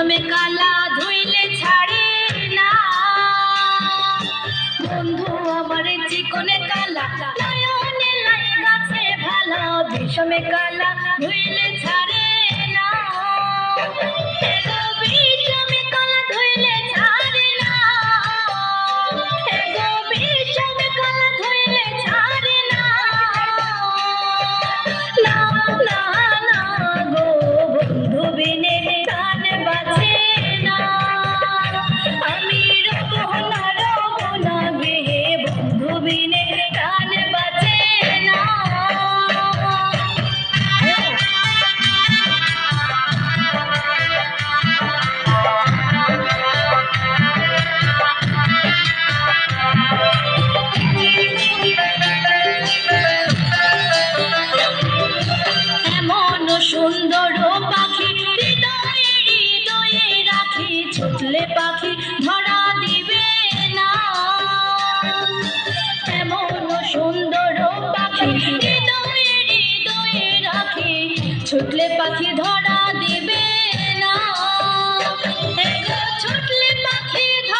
রেশমে কালা ধুইলে ছাড়ে না। বন্ধু, আমার চিকনে কালা নয়নে লাই গাছে ভালা রেশমে কালা ধুইলে ছাড়ে না। পাখি ধরা দিবে না। এমন সুন্দর পাখি হৃদয়ে ছুটলে পাখি ধরা দিবে না। ছুটলে পাখি ধরা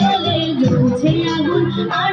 জ্বলে জ্বলছে আগুন। আর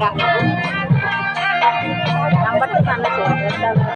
জানা